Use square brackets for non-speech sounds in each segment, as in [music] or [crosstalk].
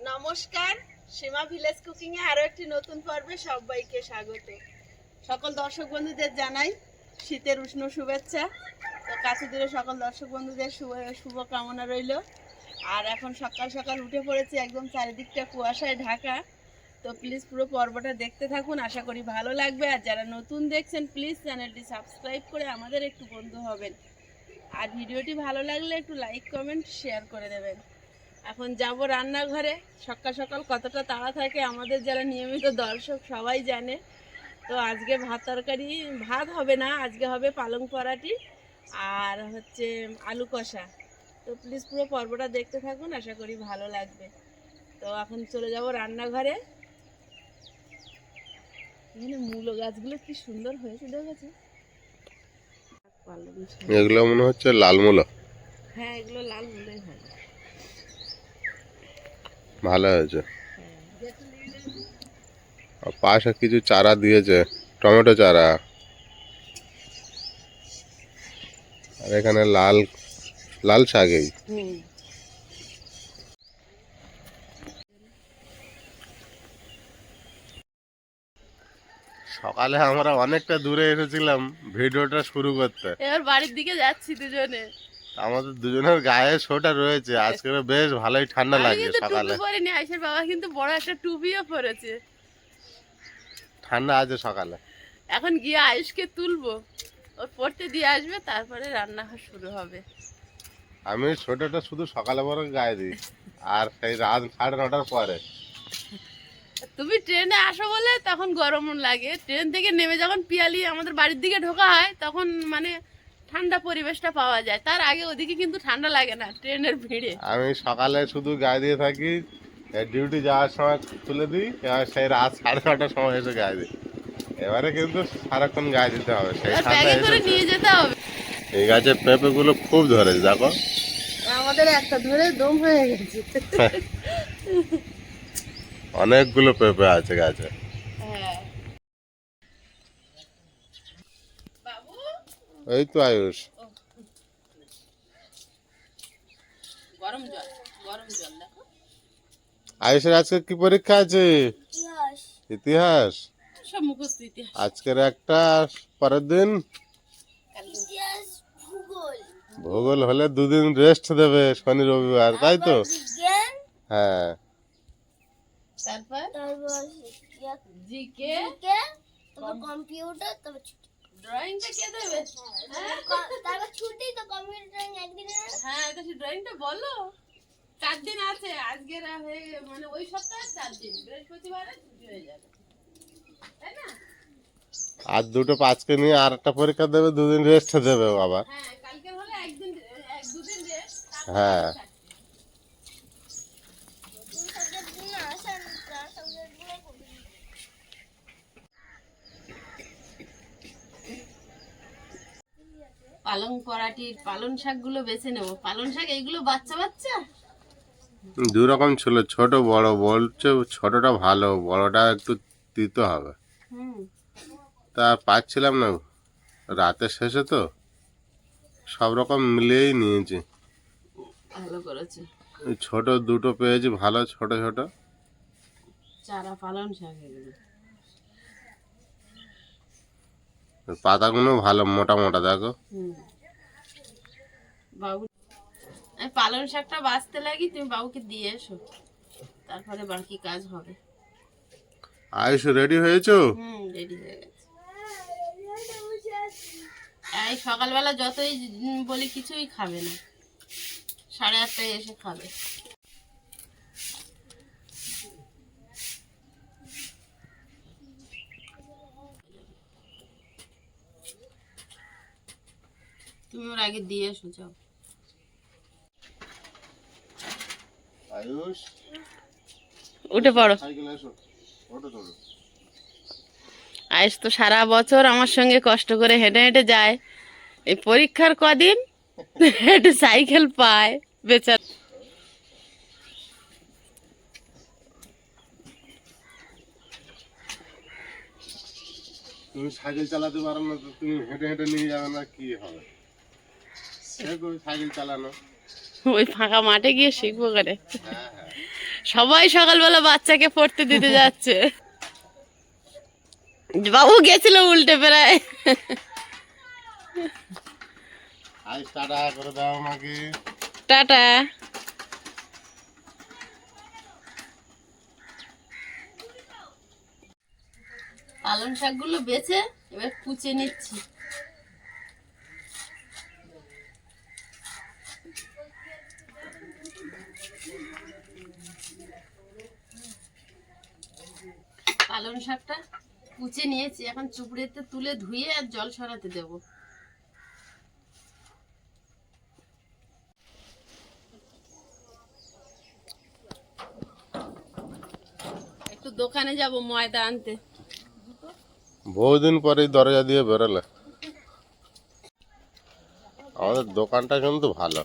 নমস্কার, সীমা ভিলেজ একটি নতুন পর্বে সবাইকে স্বাগত। সকল দর্শক বন্ধুদের জানাই শীতের উষ্ণ শুভেচ্ছা। তো কাছে দূরে সকল দর্শক বন্ধুদের শুভ শুভ কামনা রইল। আর এখন সকাল সকাল উঠে পড়েছি একদম চারিদিকটা কুয়াশায় ঢাকা। তো প্লিজ পুরো পর্বটা দেখতে থাকুন, আশা করি ভালো লাগবে। আর যারা নতুন দেখছেন, প্লিজ চ্যানেলটি সাবস্ক্রাইব করে আমাদের একটু বন্ধু হবেন। আর ভিডিওটি ভালো লাগলে একটু লাইক কমেন্ট শেয়ার করে দেবেন। এখন যাব রান্নাঘরে। সকাল সকাল কতটা তাড়া থাকে আমাদের যারা নিয়মিত দর্শক সবাই জানে। তো আজকে ভাত তরকারি, ভাত হবে না, আজকে হবে পালং পরাটি আর হচ্ছে আলু কষা। তো প্লিজ পুরো পর্বটা দেখতে থাকুন, আশা করি ভালো লাগবে। তো এখন চলে যাব রান্নাঘরে। এখানে মূলো গাছগুলো কি সুন্দর হয়েছে, দেখেছ। এগুলো মনে হচ্ছে লালমূলো হ্যাঁ এগুলো লাল মূলোই হয়। ভালো হয়েছে। হ্যাঁ। আর পাশে কিছু চারা দিয়েছে টমেটো চারা। আর এখানে লাল লাল শাকেই হুম। সকালে আমরা অনেকটা দূরে এসেছিলাম ভিডিওটা শুরু করতে। এবার বাড়ির দিকে যাচ্ছি দুজনে। আমাদের দুজনের গায়ে শোটা রয়েছে আজকে বেশ ভালোই ঠান্ডা লাগছে সকালে। পরিনি আইসের বাবা কিন্তু বড় একটা টুপিও পরেছে। ঠান্ডা আছে সকালে। এখন গিয়ে আয়ুষকে তুলবো ওর পড়তে দিয়ে আসবে তারপরে রান্না শুরু হবে। আমি শোটাটা শুধু সকালে বড় গায়ে দিই আর সেই রাত সাড়ে নটার পরে। তুমি ট্রেনে আসো বলে তখন গরম লাগে। ট্রেন থেকে নেমে যখন পিয়ালি আমাদের বাড়ির দিকে ঢোকা হয় তখন মানে ঠান্ডা পরিবেশটা পাওয়া যায়। তার আগে ওদিকে কিন্তু ঠান্ডা লাগে না ট্রেনের ভিড়ে। আমি সকালে শুধু গায়ে দিয়ে থাকি ডিউটি যাওয়ার সময় তুলে দিই এবার সেই রাত সাড়ে নটার সময় এসে গায়ে দিই। এবারে কিন্তু সারাক্ষণ গায়ে দিতে হবে সেই ব্যাগে করে নিয়ে যেতে হবে। এই গাছের পেঁপে গুলো খুব ধরেছে দেখো। আমাদের একটা ধরে দম হয়ে গেছে। [laughs] অনেকগুলো পেঁপে আছে গাছে। হ্যাঁ। এই তো আয়ুষ। গরম জল গরম জল দেখো। আয়ুষের আজকে কি পরীক্ষা আছে? ইতিহাস। সব মুখস্থ ইতিহাস। আজকের একটা পরের দিন? ভূগোল। ভূগোল হলে দুদিন রেস্ট দেবে শনি রবিবার তাই তো? হ্যাঁ। তারপর তারপর জিকে কে তারপর কম্পিউটার তারপর ছুটি। ড্রয়িংটা কে দেবে? হ্যাঁ তারপর ছুটি তো কম্পিউটার একদিনে হ্যাঁ তো সেই ড্রয়িংটা বলো। চার দিন আছে আজকের হয়ে মানে ওই সপ্তাহে চার দিন বৃহস্পতিবারে ছুটি হয়ে যাবে। তাই না? আর দুটো পাঁচকে নিয়ে আর একটা পরীক্ষা দেবে দুদিন রেস্ট দেবে বাবা। হ্যাঁ কালকে হলে একদিন দুদিন রেস্ট হ্যাঁ নতুন সাবজেক্টগুলো আসেন তার সাবজেক্টগুলো করবি পালং পরাটির পালন শাকগুলো বেছে নেব। পালন শাক এইগুলো বাচ্চা বাচ্চা? দু রকম ছিল ছোট বড় বলছে ছোটটা ভালো বড়টা একটু তিতো হবে। তা পাচ্ছিলাম না রাতের শেষে তো সব রকম মিলিয়েই নিয়েছি। ভালো করেছে। ছোট দুটো পেয়েছি ভালো ছোট ছোট। চারা পালন শাক এগুলো। পাতাগুলো ভালো মোটা মোটা দেখো। বাবু আমি পালন শাকটা বাঁচতে লাগি তুমি বাবুকে দিয়ে এসো। তারপরে বাকি কাজ হবে। আয়ুষ রেডি হয়েছো? হুম রেডি হয়ে গেছে। এই সকালবেলা যতই বলি কিছুই খাবে না। সাড়ে আটটায় এসে খাবে। তুমি ওর আগে দিয়ে এসো যাও। আয়ুষ? উঠে পড়ো। সাইকেল এসো। ওটো তোলো আয়েস তো সারা বছর আমার সঙ্গে কষ্ট করে হেঁটে হেঁটে যায়। এই পরীক্ষার কদিন একটু সাইকেল পায় বেচার। তুমি সাইকেল চালাতে পারো না তো তুমি হেঁটে হেঁটে নিয়ে যাবে না কি হবে? সাইকেল চালানো। ওই ফাঁকা মাঠে গিয়ে শিখব করে। সবাই সকালবেলা বাচ্চাকে পড়তে দিতে যাচ্ছে। বাবু গেছিল উল্টে প্রায়। টাটা করে দাও আমাকে। টাটা। পালং শাকগুলো বেছে এবার কুচে নিচ্ছি। শাকটা কুচে নিয়েছি এখন চুপড়েতে তুলে ধুয়ে আর জল সরাতে দেবো। একটু দোকানে যাব ময়দা আনতে। বহুদিন পরেই দরজা দিয়ে বেরোলে। আমাদের দোকানটা কিন্তু ভালো।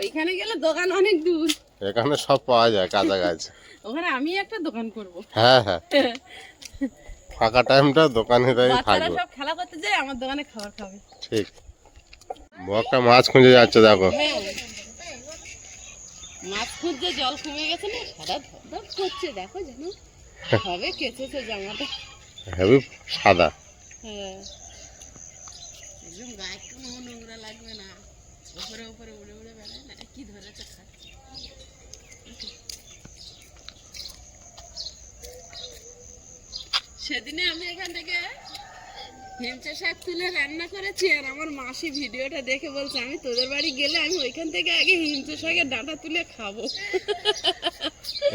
ওইখানে গেলে দোকান অনেক দূর। এখানে সব পাওয়া যায় কাছাকাছি। ওখানে আমি একটা দোকান করব। হ্যাঁ হ্যাঁ। [laughs] ফাঁকা টাইমটা দোকানেরাই বাচ্চারা থাকবে। সব খেলা করতে যায় আমার দোকানে খাবার খাবে। ঠিক। বকটা মাছ খুঁজে যাচ্ছে দেখো। হ্যাঁ। মাছ খুঁজছে জল কমে গেছে না সারা ধপ করছে দেখো জানো হবে কেচেছে জামাটা। হেভি সাদা। হ্যাঁ। একদম গায়ে কোনো নোংরা লাগবে না। উপরে উপরে উড়ে উড়ে বেড়ায় না কি ধরেছে খাচ্ছে সেদিনে আমি এখান থেকে হেমচা শাক তুলে রান্না করেছি আর আমার মাসি ভিডিওটা দেখে বলছে আমি তোদের বাড়ি গেলে আমি ওইখান থেকে আগে হিমচা শাকের ডাঁটা তুলে খাব।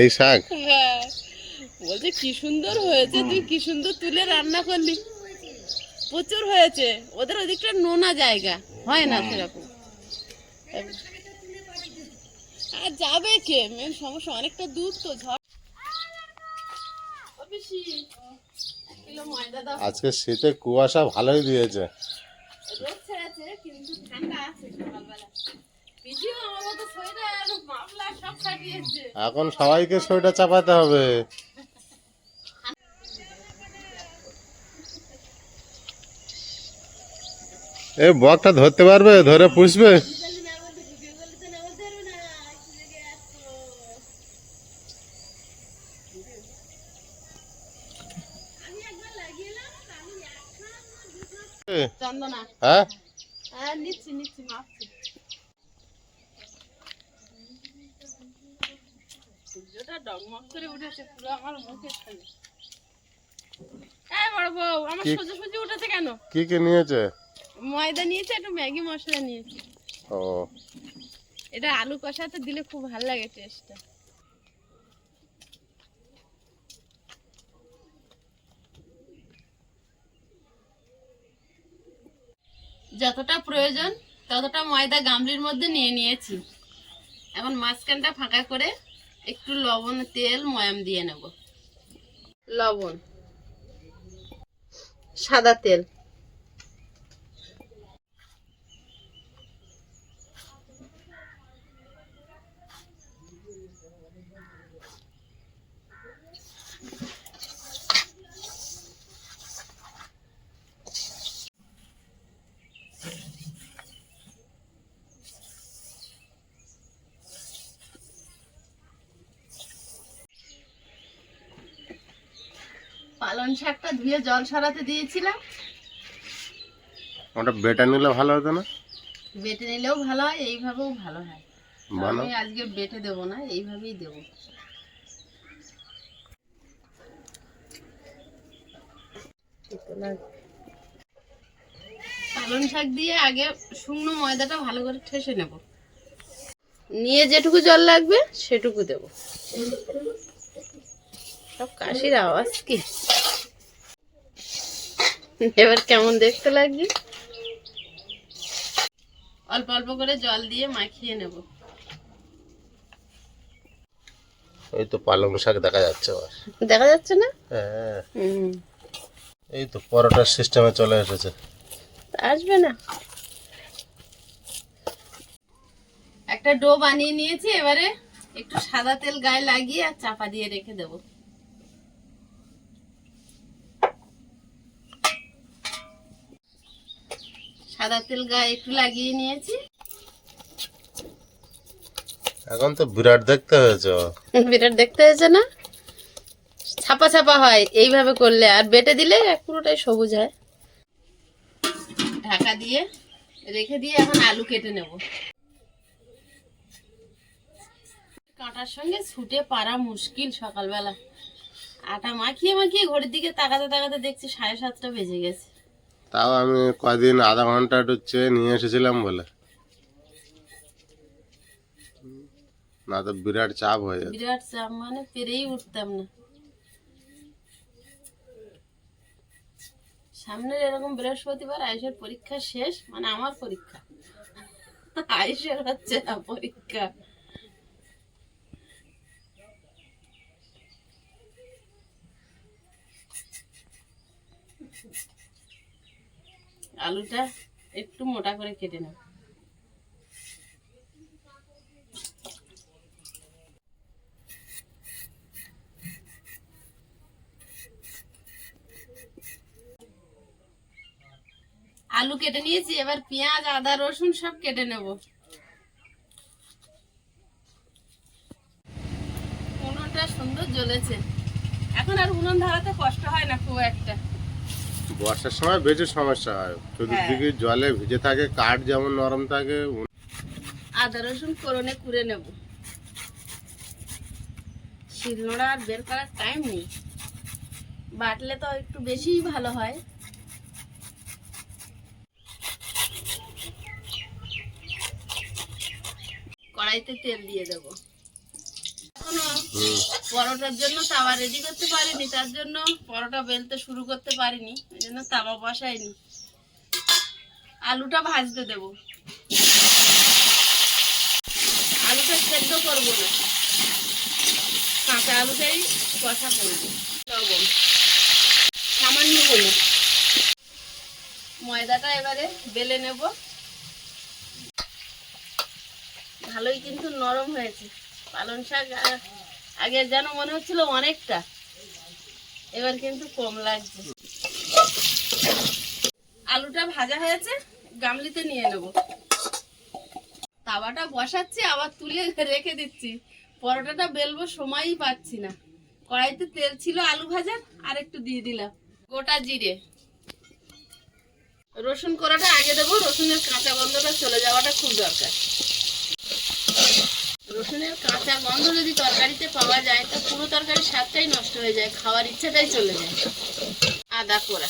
এই শাক? হ্যাঁ। বলছে কি সুন্দর হয়েছে তুই কি সুন্দর তুলে রান্না করলি। প্রচুর হয়েছে। ওদের ওদিকটা নোনা জায়গা হয় না সেরকম। আর যাবে কে? মেন সমস্যা অনেকটা দূর তো ঝড় আজকে শীতে কুয়াশা ভালোই দিয়েছে। এখন সবাইকে সোয়েটার চাপাতে হবে। এ বকটা ধরতে পারবে? ধরে পুষবে চন্দনা হ্যাঁ হ্যাঁ নিচ্ছি নিচ্ছি মাপছি সূর্যটা ডগমগ করে উঠেছে পুরো আমার মুখে খালি এই বড় বউ আমার কি? সোজা সুজি উঠেছে কেন? কি কি নিয়েছে? ময়দা নিয়েছে একটু ম্যাগি মশলা নিয়েছি। ও। এটা আলু কষাতে দিলে খুব ভালো লাগে টেস্টটা যতটা প্রয়োজন, ততটা ময়দা গামলির মধ্যে নিয়ে নিয়েছি। এখন মাঝখানটা ফাঁকা করে একটু লবণ, তেল, ময়াম দিয়ে নেব। লবণ, সাদা তেল পালং শাকটা ধুয়ে জল সরাতে দিয়েছিলাম। ওটা বেটা নিলে ভালো হতো না? বেটে নিলেও ভালো হয় এইভাবেও ভালো হয়। আমি আজকে বেটে দেবো না এইভাবেই দেবো। পালং শাক দিয়ে আগে শুকনো ময়দাটা ভালো করে ঠেসে নেব। নিয়ে যেটুকু জল লাগবে সেটুকু দেব। সব কাশির আওয়াজ কি? [laughs] এবার কেমন দেখতে লাগবে? অল্প অল্প করে জল দিয়ে মাখিয়ে নেব। এই তো পালং শাক দেখা যাচ্ছে দেখা যাচ্ছে না? হ্যাঁ। এই তো পরোটার সিস্টেমে চলে এসেছে। আসবে না। একটা ডো বানিয়ে নিয়েছি এবারে একটু সাদা তেল গায়ে লাগিয়ে আর চাপা দিয়ে রেখে দেব। সাদা তেল গায়ে একটু লাগিয়ে নিয়েছি। এখন তো বিরাট দেখতে হয়েছে। [laughs] বিরাট দেখতে হয়েছে না? ছাপা ছাপা হয় এইভাবে করলে। আর বেটে দিলে পুরোটাই সবুজ হয়। ঢাকা দিয়ে রেখে দিয়ে এখন আলু কেটে নেব। কাঁটার সঙ্গে ছুটে পারা মুশকিল সকালবেলা। আটা মাখিয়ে মাখিয়ে ঘড়ির দিকে তাকাতে তাকাতে দেখছি সাড়ে সাতটা বেজে গেছে। তাও আমি কদিন আধা ঘণ্টা চেয়ে নিয়ে এসেছিলাম বলে। না তো বিরাট চাপ হয়ে যেত বিরাট চাপ মানে পেরেই উঠতাম না। সামনের এরকম বৃহস্পতিবার আয়ুষের পরীক্ষা শেষ মানে আমার পরীক্ষা। আয়ুষের হচ্ছে না পরীক্ষা। আলুটা একটু মোটা করে কেটে নেব। আলু কেটে নিয়েছি, এবার পেঁয়াজ, আদা, রসুন সব কেটে নেব। উনুনটা সুন্দর জ্বলেছে। এখন আর উনুন ধরাতে কষ্ট হয় না খুব একটা। বর্ষার সময় বেশি সমস্যা হয়। চতুর্দিকে জলে ভিজে থাকে কাঠ যেমন নরম থাকে আদা রসুন ফোড়নে কুড়ে নেব। শিলনোড়া আর বের করার টাইম নেই। বাটলে তো একটু বেশিই ভালো হয়। কড়াইতে তেল দিয়ে দেবো। পরোটার জন্য তাওয়া রেডি করতে পারিনি, তার জন্য পরোটা বেলতে শুরু করতে পারিনি ওই জন্য তাওয়া বসাইনি। আলুটা ভাজতে দেবো। আলুটা সেদ্ধ করব না। কাঁচা আলুটাই কষা করব। সামান্য হলুদ। ময়দাটা এবারে বেলে নেব। ভালোই কিন্তু নরম হয়েছে। পালং শাক আগে যেন মনে হচ্ছিল অনেকটা। এবার কিন্তু কম লাগছে। আলুটা ভাজা হয়েছে, গামলিতে নিয়ে নেব। তাওয়াটা বসাচ্ছি, আবার তুলে রেখে দিচ্ছি। পরোটাটা বেলবো সময়ই পাচ্ছি না। কড়াইতে তেল ছিল আলু ভাজার আর একটু দিয়ে দিলাম। গোটা জিরে। রসুন কড়াটা আগে দেবো, রসুনের কাঁচা গন্ধটা চলে যাওয়াটা খুব দরকার। রসুনের কাঁচা গন্ধ যদি তরকারিতে পাওয়া যায়, তো পুরো তরকারির স্বাদটাই নষ্ট হয়ে যায়, খাওয়ার ইচ্ছাটাই চলে যায়। আদা কোড়া।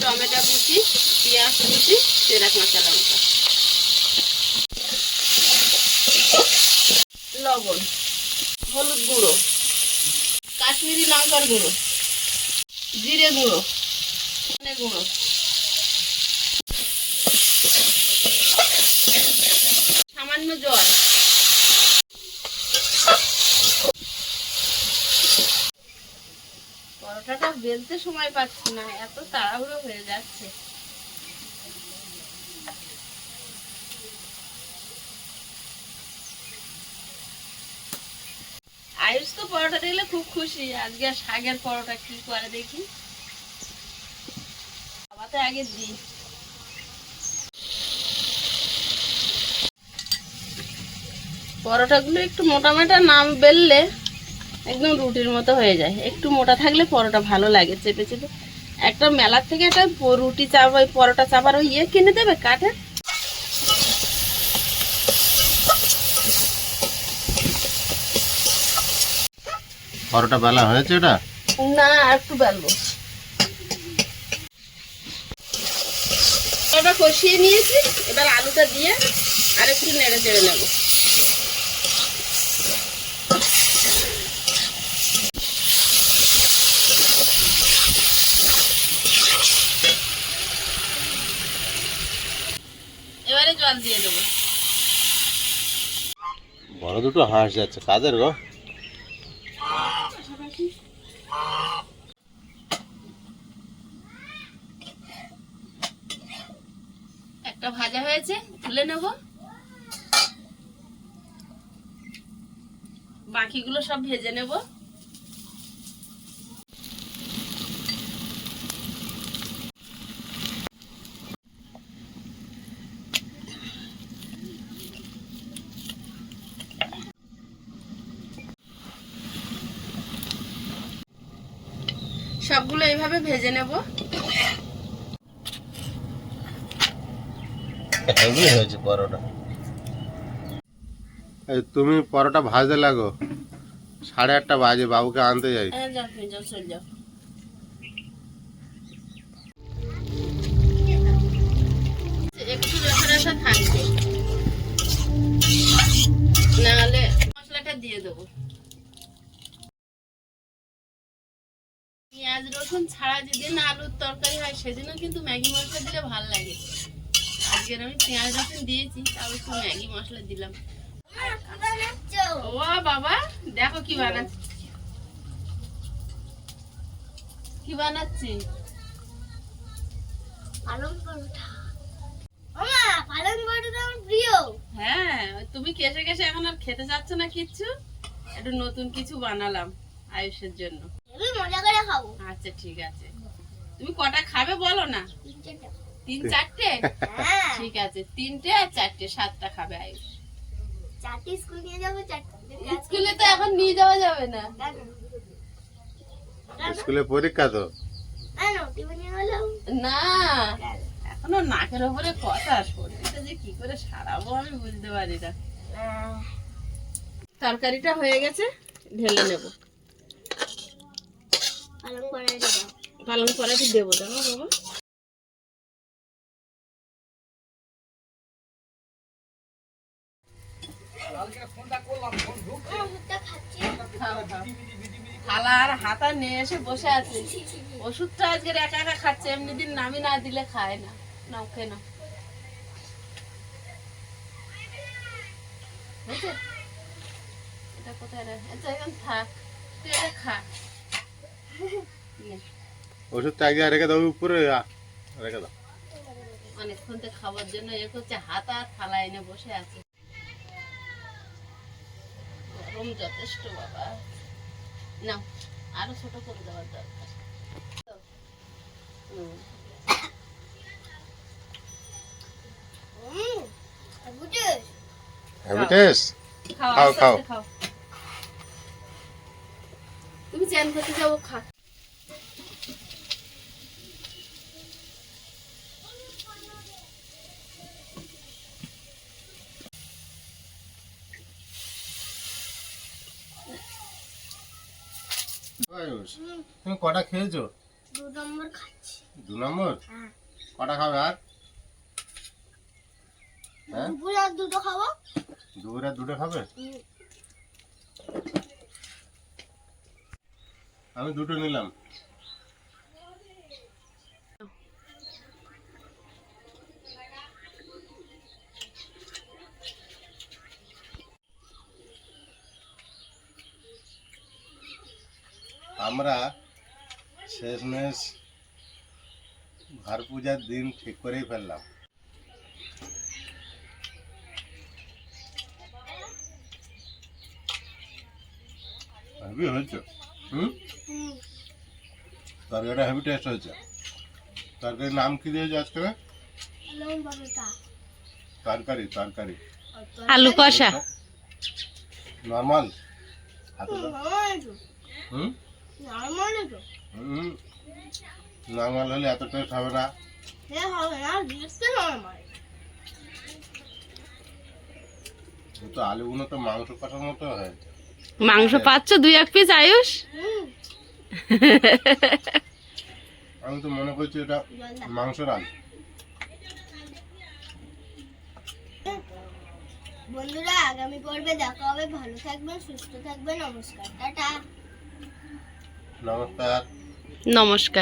টমেটো কুচি, পেঁয়াজ কুচি সেরা কাঁচা লঙ্কা। লবণ, হলুদ গুঁড়ো, কাশ্মীরি লঙ্কার গুঁড়ো, জিরে গুঁড়ো গুঁড়ো। সামান্য জল। পরোটাটা বেলতে সময় পাচ্ছি না, এত তাড়াহুড়ো হয়ে যাচ্ছে। আয়ুষ তো পরোটা দেখলে খুব খুশি, আজকে শাকের পরোটা কি করে দেখি? বাবাতে আগে দিই। পরোটাগুলো একটু মোটা মোটা নাম বেললে একদম রুটির মতো হয়ে যায়। একটু মোটা থাকলে পরোটা ভালো লাগে চেপে চেপে। একটা মেলার থেকে একটা রুটি চাপ ওই পরোটা চাপার ওই ইয়ে কিনে দেবে কাঠে। পরোটা বেলা হয়েছে এটা না একটু বেলবো। ওটা কষিয়ে নিয়েছি এবার আলুটা দিয়ে আর একটু নেড়ে চেড়ে নেব এবারে জল দিয়ে দেবো। বড় দুটো হাঁস যাচ্ছে কাদের গো? একটা ভাজা হয়েছে তুলে নেব। বাকিগুলো সব ভেজে নেব। সবগুলো এইভাবে ভেজে নেব। হয়েছে পরোটা। তুমি পরোটা ভাজতে লাগো। সাড়ে আটটা বাজে বাবুকে আনতে যাই। যাও তুমি যাও চল যাও। একটু রেখে থাকবে। নাহলে মশলাটা দিয়ে দেবো। পেঁয়াজ রসুন ছাড়া যেদিন আলুর তরকারি হয় সেদিনও কিন্তু ম্যাগি মশলা দিলে ভালো লাগে। আজকের আমি পেঁয়াজ রসুন দিয়েছি তাও একটু ম্যাগি মশলা দিলাম। ও বাবা দেখো কি বানাচ্ছি। কি বানাচ্ছি? পালং পরোটা। মামা পালং পরোটা আমার প্রিয়। হ্যাঁ তুমি কেসে কেসে এখন আর খেতে চাচ্ছ না কিচ্ছু? একটু নতুন কিছু বানালাম আয়ুষের জন্য। আমি মজা করে খাব। আচ্ছা ঠিক আছে। তুমি কটা খাবে বলো না? তিন চারটে? হ্যাঁ। ঠিক আছে তিনটে আর চারটে সাতটা খাবে আয়ুষ। চারটে স্কুল নিয়ে যাব স্কুলে তো এখন নিয়ে যাওয়া যাবে না। স্কুলে পরীক্ষা তো। না। এখনও নাকের ওপরে কথা শরীরটা যে কি করে সারাবো আমি বুঝতে পারি না। তরকারিটা হয়ে গেছে ঢেলে নেব। পালং দাও। দেবো দেখো বাবা? আর হাতা নিয়ে এসে বসে আছে। ওষুধটা আজকে একা একা খাচ্ছে এমনি দিন নামি না দিলে খায় না। নাও খেয়ে নাও। এটা কোথায় রাখ- আচ্ছা এখন থাক। তুই এটা খা। নে, [laughs] ওষুধটা আগে রেখে দাও উপরে রেখে দাও। অনেকক্ষণ তো খাবার জন্য এ করছে হাতা আর থালা এনে বসে আছে। গরম যথেষ্ট বাবা। নাও আরও ছোট করে দেওয়ার দরকার। হ্যাবিটেস খাও খাও, তুমি করতে যাব খা। তুমি কটা খেয়েছো? দু নম্বর খাচ্ছি। দু নম্বর? হ্যাঁ। কটা খাবে আর? হ্যাঁ? দুপুরে দুটো খাব। দুপুরে দুটো খাবে। আমি দুটো নিলাম। আমরা শেষমেশ ঘর পূজার দিন ঠিক করেই ফেললাম। হেভি হয়েছে? তরকারিটা হেভি টেস্ট হয়েছে। তরকারির নাম কি দিয়েছে আজকে? তরকারি তরকারি। আলু কষা। নর্মাল? নর্মাল হুম? হুম। নর্মাল হলে এত টেস্ট হবে না। কিন্তু আলুগুলো তো মাংস কষার মতো হয়েছে মাংস পাচ্ছ? দুই এক পিস আয়ুষ? হুম আমি তো মনে করছি এটা মাংস রান। বন্ধুরা আগামী পর্বে দেখা হবে। ভালো থাকবেন সুস্থ থাকবেন। নমস্কার। টাটা। নমস্কার। নমস্কার।